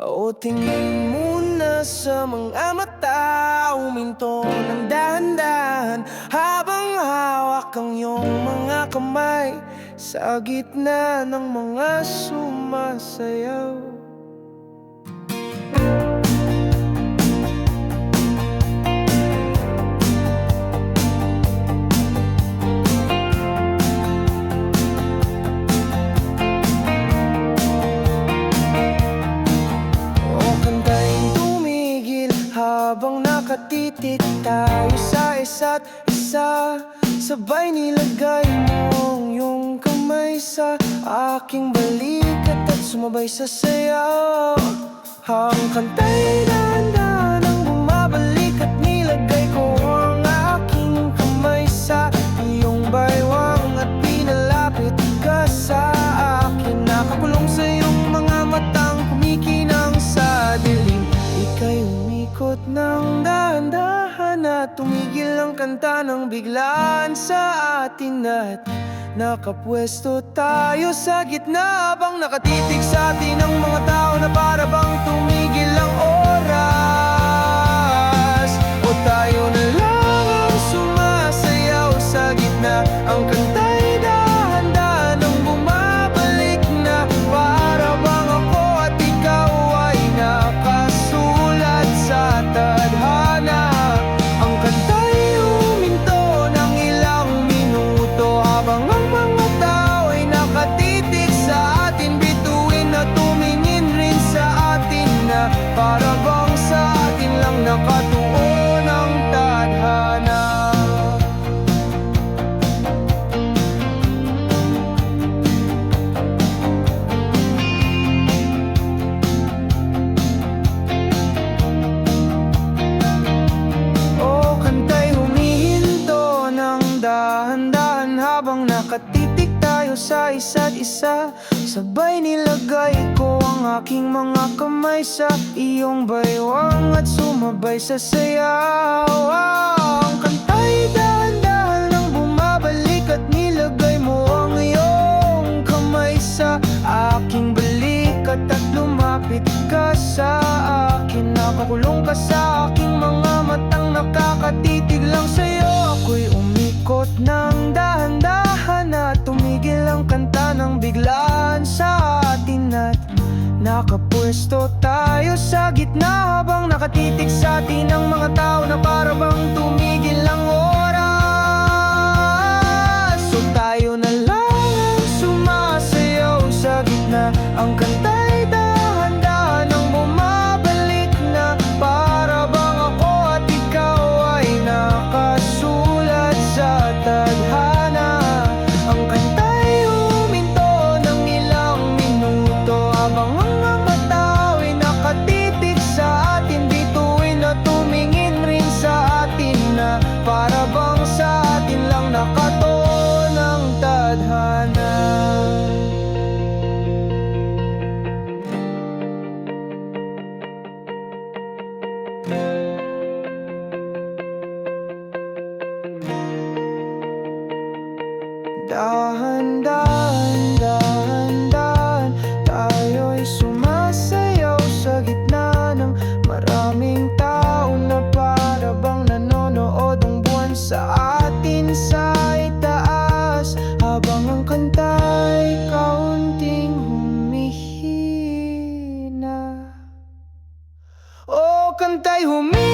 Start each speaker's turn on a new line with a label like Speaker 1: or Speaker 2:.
Speaker 1: O tingin muna sa mga mata Uminto ng dahan-dahan Habang hawak ang iyong mga kamay Sa gitna ng mga sumasayaw isa't isa Sabay nilagay mo ang iyong kamay sa aking balikat at sumabay sa sayaw Ang kantay dahan-dahan ang at nilagay ko aking kamay sa baywang at pinalapit ka sa akin. Nakakulong sa iyong mga matang kumikinang sa dilim. Ika'y umikot ng dahan-dahan at tumigil kanta ng biglaan sa atin at Nakapwesto tayo sa gitna habang nakatitig sa atin ang mga tao na para bang Para bang sa atin lang nakatuon ang tadhana? O kantay humihinto ng dahan-dahan Habang nakatitig tayo sa isa't isa. Sabay nilagay ko ang aking mga kamay sa iyong baywang At sumabay sa sayaw Ang kantay dahan-dahan ang bumabalik At nilagay mo ang iyong kamay sa aking balikat At lumapit ka sa akin. Nakakulong ka sa nakapwesto tayo sa gitna Habang nakatitig sa atin ang mga sa atin sa itaas Habang ang kanta'y kaunting humihina. O kantay humihinto